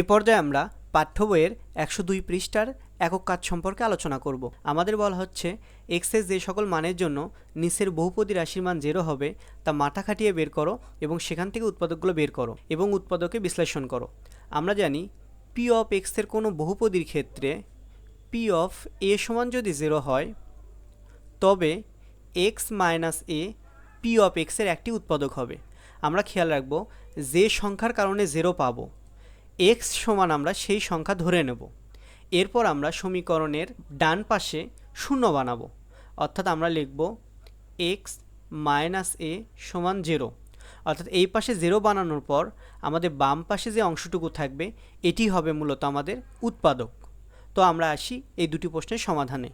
এ পর্যায়ে আমরা পাঠ্য বইয়ের একশো দুই পৃষ্ঠার একক কাজ সম্পর্কে আলোচনা করব। আমাদের বলা হচ্ছে এক্সের যে সকল মানের জন্য নিচের বহুপদী রাশির মান জেরো হবে, তা মাথা খাটিয়ে বের করো এবং সেখান থেকে উৎপাদকগুলো বের করো এবং উৎপাদকে বিশ্লেষণ করো। আমরা জানি পি অফ এক্সের কোনো বহুপদীর ক্ষেত্রে পি অফ এ সমান যদি জিরো হয়, তবে x minus a P of এক্সের একটি উৎপাদক হবে। আমরা খেয়াল রাখব, যে সংখ্যার কারণে জিরো পাবো। এক্স সমান আমরা সেই সংখ্যা ধরে নেব। এরপর আমরা সমীকরণের ডান পাশে শূন্য বানাবো। অর্থাৎ আমরা লিখব এক্স মাইনাস এ সমান জিরো অর্থাৎ এই পাশে জিরো বানানোর পর আমাদের বাম পাশে যে অংশটুকু থাকবে, এটি হবে মূলত আমাদের উৎপাদক। তো আমরা আসি এই দুটি প্রশ্নের সমাধানে।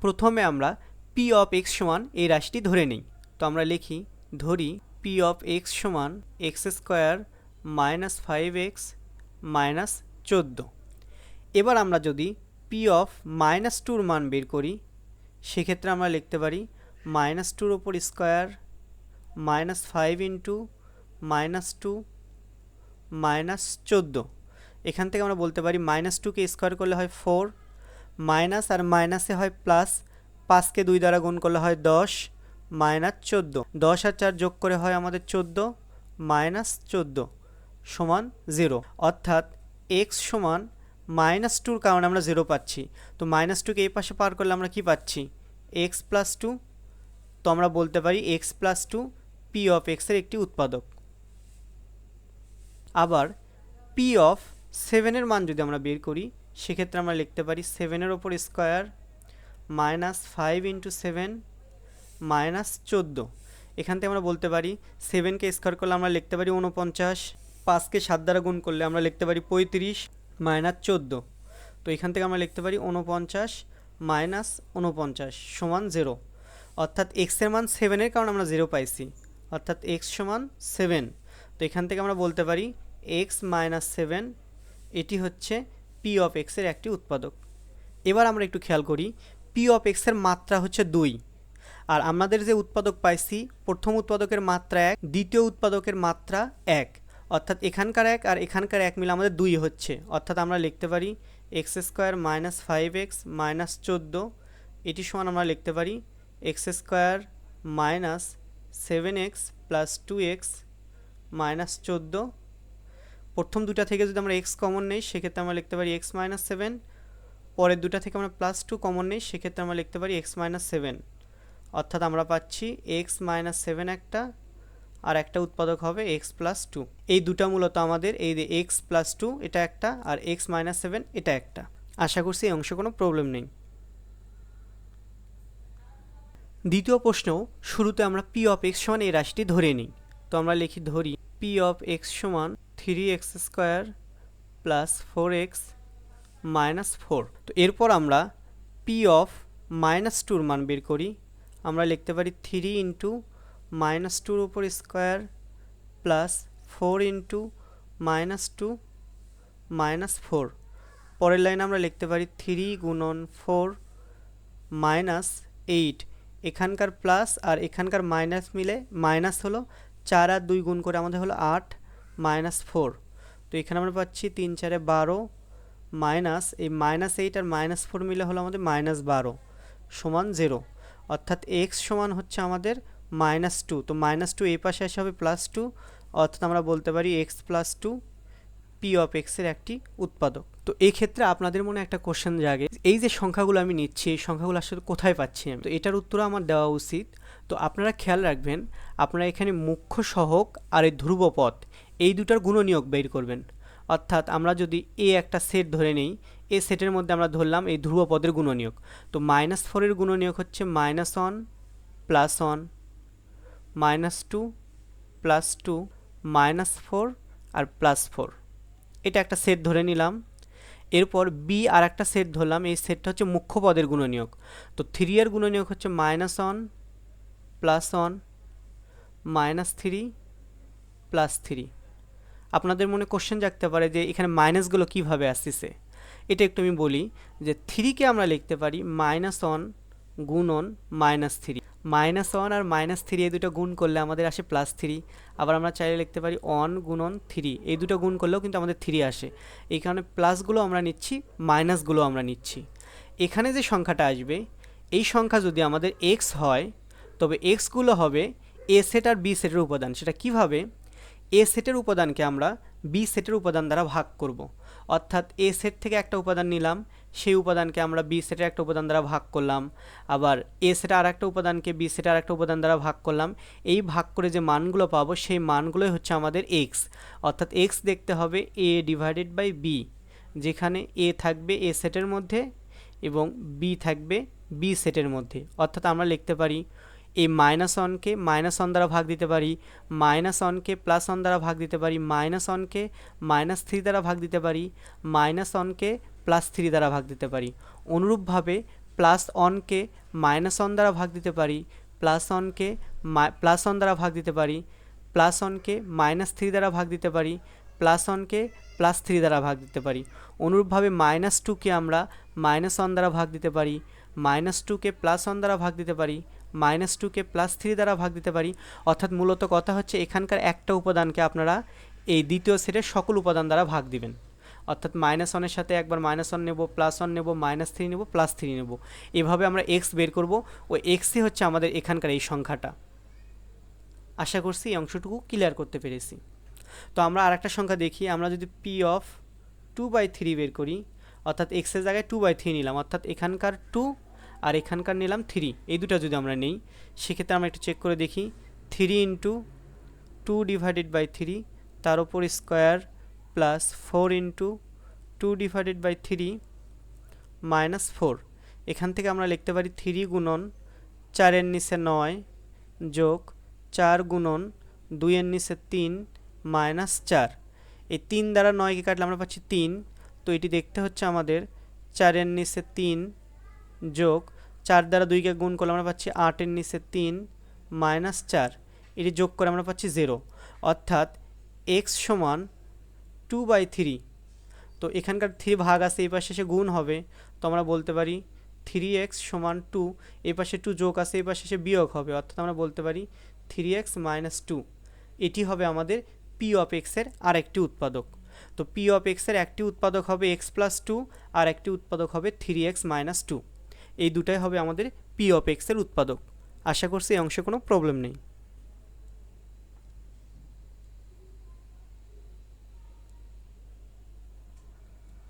প্রথমে আমরা পি অফ এক্স সমান এই রাশিটি ধরে নিই। তো আমরা লিখি, ধরি পি অফ এক্স সমান x square minus five x minus চোদ্দ। এবার আমরা যদি পি অফ মাইনাস টুর মান বের করি, সেক্ষেত্রে আমরা লিখতে পারি মাইনাস টুর ওপর square minus five into minus two minus চোদ্দ। এখান থেকে আমরা বলতে পারি মাইনাস টুকে স্কোয়ার করলে হয় ফোর মাইনাস আর মাইনাসে হয় প্লাস পাঁচকে দুই দ্বারা গুণ করলে হয় দশ মাইনাস চোদ্দ। দশ আর চার যোগ করে হয় আমাদের চোদ্দ মাইনাস চোদ্দ। সমান জিরো। অর্থাৎ এক্স সমান মাইনাস টুর কারণে আমরা জিরো পাচ্ছি। তো মাইনাস টুকে এই পাশে পার করলে আমরা কি পাচ্ছি? এক্স প্লাস টু তো আমরা বলতে পারি x plus two P of এক্সের একটি উৎপাদক। আবার পি অফ সেভেনের মান যদি আমরা বের করি, সেক্ষেত্রে আমরা লিখতে পারি সেভেনের ওপর square minus five into seven minus চোদ্দ। এখান থেকে আমরা বলতে পারি সেভেনকে স্কোয়ার করলে আমরা লিখতে পারি উনপঞ্চাশ পাঁচকে সাত দ্বারা গুণ করলে আমরা লিখতে পারি পঁয়ত্রিশ মাইনাস চোদ্দ। তো এখান থেকে আমরা লিখতে পারি উনপঞ্চাশ মাইনাস উনপঞ্চাশ সমান জিরো। অর্থাৎ এক্সের মান সেভেনের কারণে আমরা জিরো পাইছি। অর্থাৎ এক্স সমান সেভেন তো এখান থেকে আমরা বলতে পারি এক্স মাইনাস সেভেন এটি হচ্ছে পি অফ এক্সের একটি উৎপাদক। এবার আমরা একটু খেয়াল করি পি অফ এক্সের মাত্রা হচ্ছে দুই। আর আমাদের যে উৎপাদক পাইছি, প্রথম উৎপাদকের মাত্রা এক, দ্বিতীয় উৎপাদকের মাত্রা এক। অর্থাৎ এখানকার এক আর এখানকার এক মিলে আমাদের দুই হচ্ছে। অর্থাৎ আমরা লিখতে পারি x square minus five x minus চোদ্দ। এটি সমান আমরা লিখতে পারি x square minus seven x plus two x minus চোদ্দ। প্রথম দুটা থেকে যদি আমরা এক্স কমন নেই, সেক্ষেত্রে আমরা লিখতে পারি এক্স মাইনাস সেভেন পরের দুটা থেকে আমরা প্লাস টু কমন নেই, সেক্ষেত্রে আমরা লিখতে পারি এক্স মাইনাস সেভেন অর্থাৎ আমরা পাচ্ছি এক্স মাইনাস সেভেন একটা আর একটা উৎপাদক হবে এক্স প্লাস টু এই দুটা মূলত আমাদের, এই যে এক্স প্লাস টু এটা একটা আর এক্স মাইনাস সেভেন এটা একটা। আশা করছি এই অংশে কোনো প্রবলেম নেই। দ্বিতীয় প্রশ্নেও শুরুতে আমরা পি অফ এক্স সমান এই রাশিটি ধরে নিই। তো আমরা লিখি, ধরি পি অফ এক্স সমান three x square plus four x minus four তো এরপর আমরা পি অফ মাইনাস টুর মান বের করি। আমরা লিখতে পারি থ্রি ইন্টু মাইনাস টুর উপর square plus four into minus two minus four পরের লাইনে আমরা লিখতে পারি থ্রি গুণন ফোর মাইনাস এইট এখানকার প্লাস আর এখানকার মাইনাস মিলে মাইনাস হলো চার আর দুই গুণ করে আমাদের হলো আট মাইনাস ফোর তো এখানে আমরা পাচ্ছি তিন চারে বারো মাইনাস এই মাইনাস এইট আর মাইনাস ফোর মিলে হলো আমাদের মাইনাস বারো সমান জিরো অর্থাৎ এক্স সমান হচ্ছে আমাদের মাইনাস টু তো মাইনাস টু এই পাশে আসে হবে প্লাস টু অর্থাৎ আমরা বলতে পারি x plus two P of এক্সের একটি উৎপাদক। তো এই ক্ষেত্রে আপনাদের মনে একটা কোশ্চেন জাগে, এই যে সংখ্যাগুলো আমি নিচ্ছি, এই সংখ্যাগুলো আসলে কোথায় পাচ্ছি আমি? তো এটার উত্তর আমার দেওয়া উচিত। তো আপনারা খেয়াল রাখবেন, আপনারা এখানে মুখ্য সহক আর এই ধ্রুবপথ এই দুটার গুণনীয়ক বের করবেন। অর্থাৎ আমরা যদি এ একটা সেট ধরে নেই এ সেটের মধ্যে আমরা ধরলাম এই ধ্রুবপদের গুণনীয়ক। তো মাইনাস ফোরের গুণনীয়ক হচ্ছে minus one plus one minus two plus two minus four আর প্লাস ফোর এটা একটা সেট ধরে নিলাম। এরপর বি আর একটা সেট ধরলাম। এই সেটটা হচ্ছে মুখ্য পদের গুণনীয়ক। তো থ্রি এর গুণনীয়ক হচ্ছে minus one plus one minus three plus three আপনাদের মনে কোশ্চেন জাগতে পারে যে এখানে মাইনাসগুলো কীভাবে আসতেছে? এটা একটু আমি বলি যে থ্রিকে আমরা লিখতে পারি মাইনাস ওয়ান গুণন মাইনাস থ্রি মাইনাস ওয়ান আর মাইনাস থ্রি এই দুটো গুণ করলে আমাদের আসে প্লাস থ্রি আবার আমরা চাইলে লিখতে পারি ওয়ান গুণন থ্রি এই দুটো গুণ করলেও কিন্তু আমাদের থ্রি আসে। এই প্লাসগুলো আমরা নিচ্ছি মাইনাসগুলো আমরা নিচ্ছি। এখানে যে সংখ্যাটা আসবে, এই সংখ্যা যদি আমাদের এক্স হয়, তবে এক্সগুলো হবে এ সেট আর বি সেটের উপাদান। সেটা কীভাবে? এ সেটের উপাদানকে আমরা বি সেটের উপাদান দ্বারা ভাগ করব। অর্থাৎ এ সেট থেকে একটা উপাদান নিলাম সেই উপাদানকে আমরা বি সেটের একটা উপাদান দ্বারা ভাগ করলাম। আবার এ সেটে আর একটা উপাদানকে বি সেটে আর একটা উপাদান দ্বারা ভাগ করলাম। এই ভাগ করে যে মানগুলো পাবো, সেই মানগুলোই হচ্ছে আমাদের এক্স অর্থাৎ এক্স দেখতে হবে এ ডিভাইডেড বাই বি যেখানে এ থাকবে এ সেটের মধ্যে এবং বি থাকবে বি সেটের মধ্যে। অর্থাৎ আমরা লিখতে পারি এই মাইনাস ওয়ানকে মাইনাস ওয়ান দ্বারা ভাগ দিতে পারি মাইনাস ওয়ানকে প্লাস ওয়ান দ্বারা ভাগ দিতে পারি মাইনাস ওয়ানকে মাইনাস থ্রি দ্বারা ভাগ দিতে পারি মাইনাস ওয়ানকে প্লাস থ্রি দ্বারা ভাগ দিতে পারি। অনুরূপভাবে প্লাস ওয়ানকে মাইনাস ওয়ান দ্বারা ভাগ দিতে পারি প্লাস ওয়ানকে প্লাস ওয়ান দ্বারা ভাগ দিতে পারি প্লাস ওয়ানকে মাইনাস থ্রি দ্বারা ভাগ দিতে পারি প্লাস ওয়ানকে প্লাস থ্রি দ্বারা ভাগ দিতে পারি। অনুরূপভাবে মাইনাস টুকে আমরা মাইনাস ওয়ান দ্বারা ভাগ দিতে পারি মাইনাস টুকে প্লাস ওয়ান দ্বারা ভাগ দিতে পারি মাইনাস টুকে প্লাস থ্রি দ্বারা ভাগ দিতে পারি। অর্থাৎ মূলত কথা হচ্ছে এখানকার একটা উপাদানকে আপনারা এই দ্বিতীয় সেটের সকল উপাদান দ্বারা ভাগ দিবেন। অর্থাৎ মাইনাস ওয়ানের সাথে একবার মাইনাস ওয়ান নেব প্লাস ওয়ান নেব মাইনাস থ্রি নেব প্লাস থ্রি নেব। এভাবে আমরা এক্স বের করব। ও এক্সই হচ্ছে আমাদের এখানকার এই সংখ্যাটা। আশা করছি এই অংশটুকু ক্লিয়ার করতে পেরেছি। তো আমরা আর একটা সংখ্যা দেখি। আমরা যদি P of two by three বের করি, অর্থাৎ এক্সের জায়গায় টু বাই থ্রি নিলাম, অর্থাৎ এখানকার টু আর এখানকার নিলাম থ্রি এই দুটো যদি আমরা নেই, সেক্ষেত্রে আমরা একটু চেক করে দেখি। Three into two divided by three তার উপর square plus four into two divided by three minus four এখান থেকে আমরা লিখতে পারি থ্রি গুণন চারের নিচে নয় যোগ চার গুণন দুইয়ের নিচে তিন মাইনাস চার। এই তিন দ্বারা নয়কে কাটলে আমরা পাচ্ছি তিন। তো এটি দেখতে হচ্ছে আমাদের চারের নিচে তিন যোগ চার দ্বারা দুইকে গুণ করলে আমরা পাচ্ছি আটের নিচে তিন মাইনাস চার। এটি যোগ করে আমরা পাচ্ছি জিরো অর্থাৎ এক্স সমান টু বাই থ্রি তো এখানকার থ্রি ভাগ আছে, এই পাশে এসে গুণ হবে। তো আমরা বলতে পারি থ্রি এক্স সমান টু এই পাশে টু যোগ আছে, এই পাশে এসে বিয়োগ হবে। অর্থাৎ আমরা বলতে পারি থ্রি এক্স মাইনাস টু এটি হবে আমাদের পি অফ এক্সের আরেকটি উৎপাদক। তো পি অফ এক্সের একটি উৎপাদক হবে এক্স প্লাস টু আর একটি উৎপাদক হবে থ্রি এক্স মাইনাস টু এই দুটাই হবে আমাদের পি অফ এক্সের উৎপাদক। আশা করছি এই অংশে কোনো প্রবলেম নেই।